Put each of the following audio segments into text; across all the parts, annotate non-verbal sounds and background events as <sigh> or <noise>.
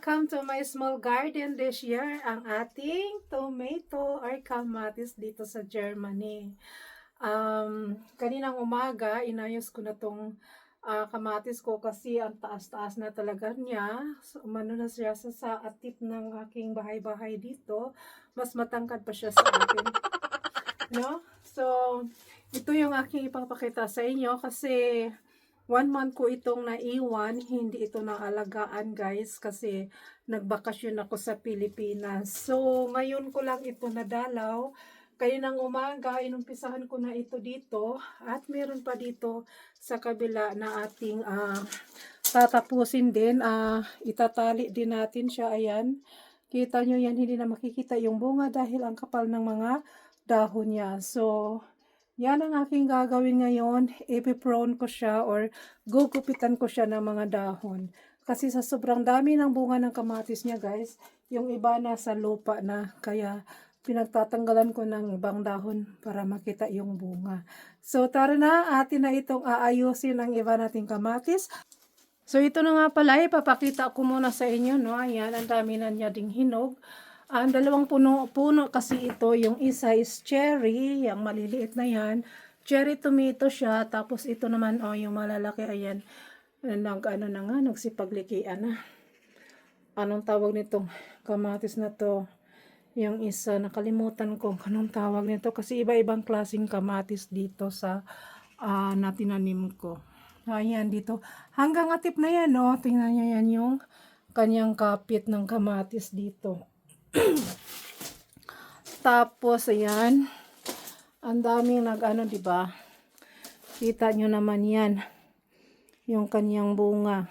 welcome to my small garden this year. Ang ating tomato or kamatis dito sa Germany. Um, kaninang umaga, inayos ko na tong ah, kamatis ko kasi ang taas-taas na talaga niya. So, umano na siya sa, sa atip ng aking bahay-bahay dito. Mas matangkad pa siya sa akin. No? So, ito yung aking ipapakita sa inyo kasi one month ko itong naiwan, hindi ito naalagaan guys kasi nagbakasyon ako sa Pilipinas. So, ngayon ko lang ito nadalaw. Kaninang umaga, inumpisahan ko na ito dito at meron pa dito sa kabila na ating ah, tatapusin din. ah, itatali din natin siya. Ayan. Kita nyo yan, hindi na makikita yung bunga dahil ang kapal ng mga dahon niya. So, yan ang aking gagawin ngayon. Ipiprone ko siya or gugupitan ko siya ng mga dahon. Kasi sa sobrang dami ng bunga ng kamatis niya guys, yung iba na sa lupa na. Kaya pinagtatanggalan ko ng ibang dahon para makita yung bunga. So tara na, atin na itong aayusin ang iba nating kamatis. So ito na nga pala, ipapakita ko muna sa inyo, no? Ayan, ang dami na niya ding hinog. Ang dalawang puno, puno kasi ito, yung isa is cherry, yung maliliit na yan. Cherry tomato siya, tapos ito naman, oh, yung malalaki, ayan. Nag, ano na nga, nagsipaglikian na. Anong tawag nitong kamatis na to? Yung isa, nakalimutan ko anong tawag nito kasi iba-ibang klaseng kamatis dito sa ah, na tinanim ko. Ayan, dito. Hanggang atip na yan, no? Tingnan niyo yan yung kanyang kapit ng kamatis dito. <clears throat> Tapos, ayan. Ang daming nag-ano, di ba? Kita nyo naman yan. Yung kanyang bunga.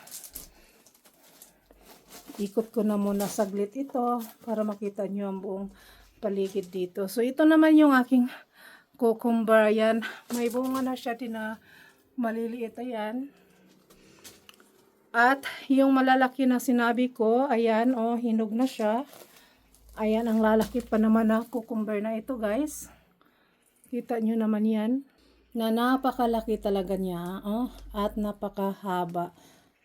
Ikot ko na muna saglit ito para makita nyo ang buong paligid dito. So, ito naman yung aking cucumber. Yan. May bunga na siya din na maliliit. Ayan. At yung malalaki na sinabi ko, ayan, oh, hinog na siya. Ayan, ang lalaki pa naman na cucumber na ito, guys. Kita nyo naman yan. Na napakalaki talaga niya, oh, at napakahaba.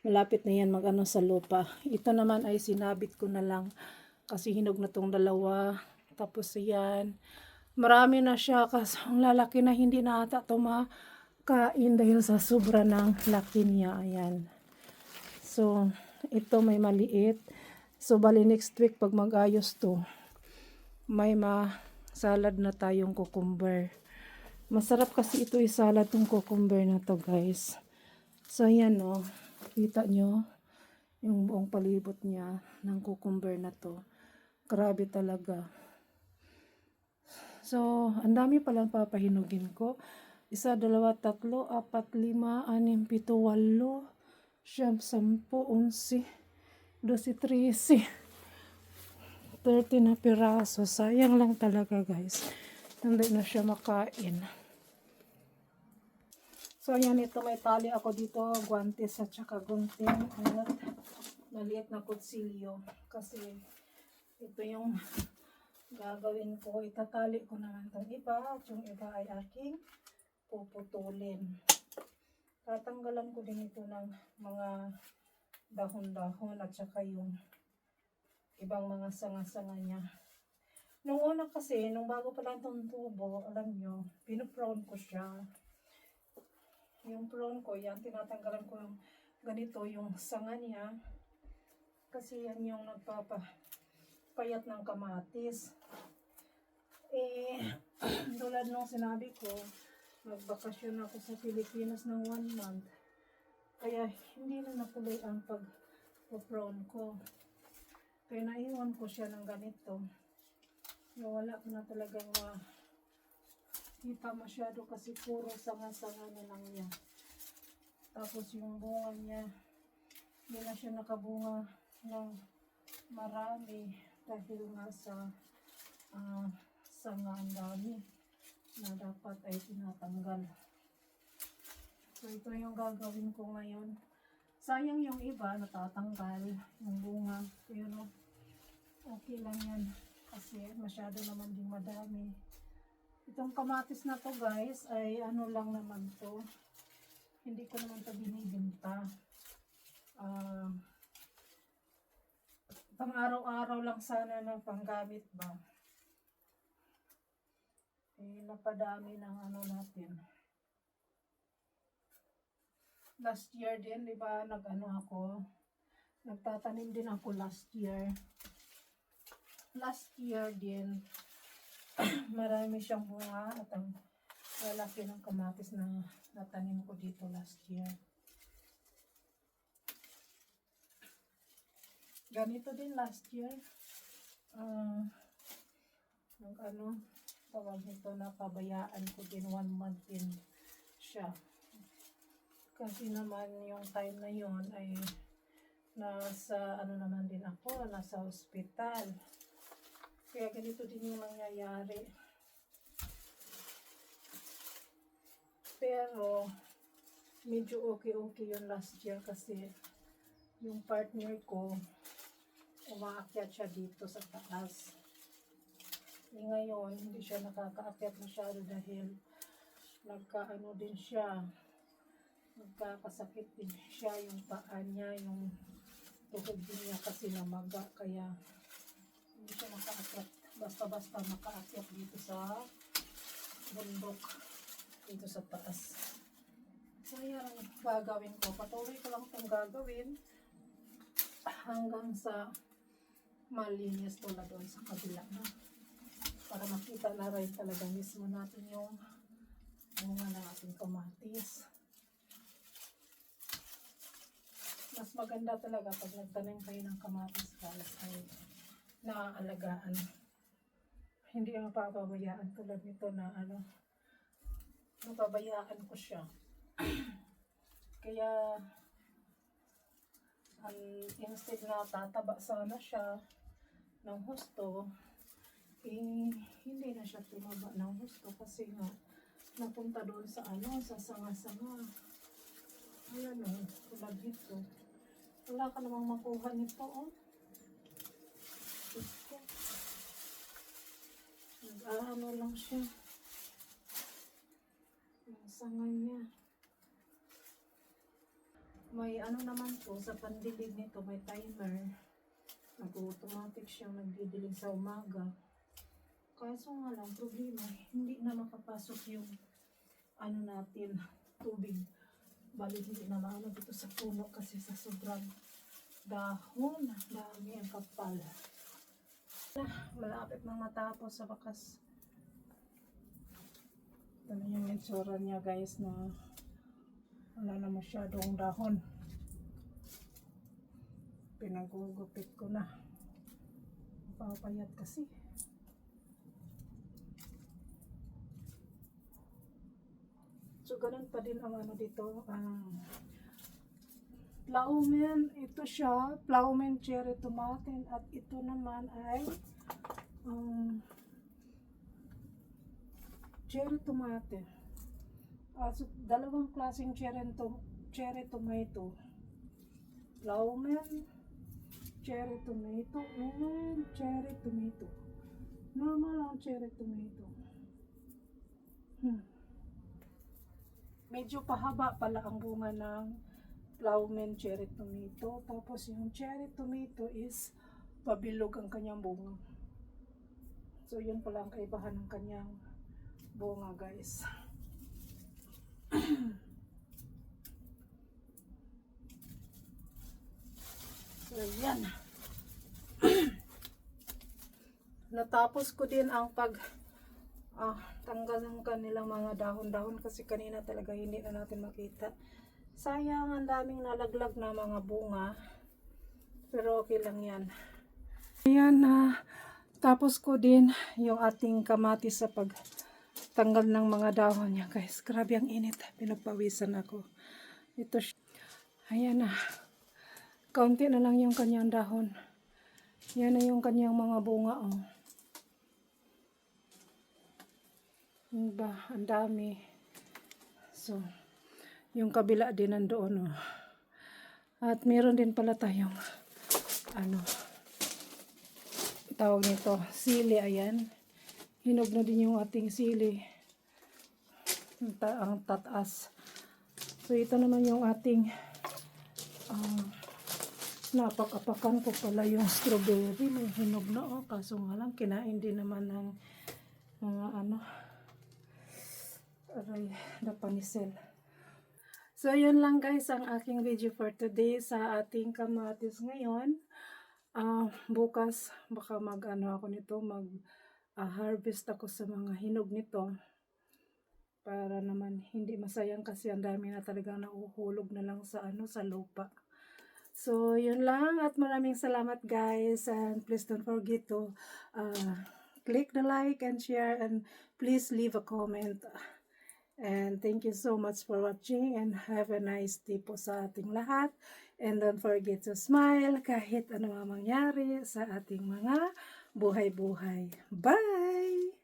Malapit na yan mag-ano sa lupa. Ito naman ay sinabit ko na lang kasi hinog na tong dalawa. Tapos yan. Marami na siya kasi ang lalaki na hindi na ata tumakain dahil sa sobra ng laki niya. Ayan. So, ito may maliit. So, bali next week pag mag-ayos to, may ma-salad na tayong cucumber. Masarap kasi ito i-salad tong cucumber na to, guys. So, ayan o. Kita nyo yung buong palibot niya ng cucumber na to. Grabe talaga. So, ang dami palang papahinugin ko. Isa, dalawa, tatlo, apat, lima, anim, pito, walo, siyam, sampu, unsi, dosi, trisi. 30 na piraso. Sayang lang talaga, guys. Hindi na siya makain. So, ayan, ito may tali ako dito, guantes at saka gunting at maliit na kutsilyo. Kasi, ito yung gagawin ko. Itatali ko naman itong iba at yung iba ay aking puputulin. Tatanggalan ko din ito ng mga dahon-dahon at saka yung ibang mga sanga-sanga niya. Nung una kasi, nung bago pa lang itong tubo, alam nyo, pinuprone ko siya. Yung prone ko, yan, tinatanggalan ko yung ganito, yung sanga niya. Kasi yan yung nagpapayat ng kamatis. Eh, <clears throat> tulad nung sinabi ko, nagbakasyon ako sa Pilipinas ng one month. Kaya hindi na natuloy ang pag-prone ko. Kaya naiwan ko siya ng ganito. Yung wala ko na talagang ma kita masyado kasi puro sanga-sanga na lang niya. Tapos yung bunga niya, hindi na siya nakabunga ng marami dahil nga sa ah, sanga ang dami na dapat ay tinatanggal. So ito yung gagawin ko ngayon. Sayang yung iba natatanggal yung bunga. Pero okay lang yan kasi masyado naman din madami. Itong kamatis na to guys ay ano lang naman to. Hindi ko naman to binibinta. Ah pang araw-araw lang sana ng panggamit ba. Eh, napadami ng ano natin. Last year din, di ba, nag-ano ako, nagtatanim din ako last year. Last year din, <clears throat> marami siyang bunga at ang lalaki ng kamatis na natanim ko dito last year. Ganito din last year. Ah, nung ano, tawag nito na pabayaan ko din one month din siya. Kasi naman yung time na yon ay nasa ano naman din ako, nasa hospital. Kaya ganito din yung nangyayari. Pero medyo okay-okay yun last year kasi yung partner ko umaakyat siya dito sa taas. Eh, ngayon, hindi siya nakakaakyat masyado dahil nagkaano din siya nagkakasakit din siya yung paa niya, yung tuhod din niya kasi namaga kaya hindi siya makaakyat basta-basta makaakyat dito sa bundok dito sa taas. So, yan ang gagawin ko. Patuloy ko lang itong gagawin hanggang sa malinis tulad doon sa kabila na para makita na rin talaga mismo natin yung bunga ng ating kamatis. Mas maganda talaga pag nagtanim kayo ng kamatis guys ay naaalagaan. Hindi mapapabayaan tulad nito na ano napabayaan ko siya. <clears throat> Kaya ang instead na tataba sana siya ng husto, eh, hindi na siya tumaba ng husto kasi nga napunta doon sa ano, sa sanga-sanga. Ayan o, tulad nito. Wala ka namang makuha nito, oh. Nag-aano lang siya. Yung sanga niya. May ano naman po, sa pandilig nito, may timer. Nag-automatic siyang nagdidilig sa umaga. Kaso nga lang, problema, hindi na makapasok yung ano natin, tubig. Bali, hindi na maano dito sa puno kasi sa sobrang dahon, dami ang kapal. Malapit na matapos sa bakas. Ito na yung itsura niya guys na wala na masyadong dahon. Pinagugupit ko na. Papayat kasi. So, ganun pa din ang ano dito. Ang plowman, ito siya. Plowman cherry tomatin. At ito naman ay um, cherry tomato. Ah, so, dalawang klaseng cherry, to cherry tomato. Plowman, cherry tomato, and cherry tomato. Normal ang cherry tomato. Hmm. Medyo pahaba pala ang bunga ng plowman cherry tomato. Tapos yung cherry tomato is pabilog ang kanyang bunga. So yun pala ang kaibahan ng kanyang bunga guys. <clears throat> so yan. <clears throat> Natapos ko din ang pag ah, tanggal ng kanilang mga dahon-dahon kasi kanina talaga hindi na natin makita. Sayang ang daming nalaglag na mga bunga. Pero okay lang yan. Ayan na. tapos ko din yung ating kamatis sa pag tanggal ng mga dahon niya guys. Grabe ang init. Pinagpawisan ako. Ito. Ayan na. Kaunti na lang yung kanyang dahon. Yan na yung kanyang mga bunga. Oh. Yung ba? Ang dami. So, yung kabila din nandoon. Oh. At meron din pala tayong ano tawag nito sili ayan hinog na din yung ating sili ang, ta- ang tataas so ito naman yung ating ah, Napak-apakan ko pala yung strawberry. May hinog na oh. Kaso nga lang, kinain din naman ng mga ano. Aray, napanisel. So, yun lang guys ang aking video for today sa ating kamatis ngayon. Ah, bukas, baka mag ano ako nito, mag ah, harvest ako sa mga hinog nito. Para naman hindi masayang kasi ang dami na talagang nauhulog na lang sa ano sa lupa. So, yun lang at maraming salamat guys and please don't forget to uh, click the like and share and please leave a comment. And thank you so much for watching and have a nice day po sa ating lahat. And don't forget to smile kahit ano ang mangyari sa ating mga buhay-buhay. Bye!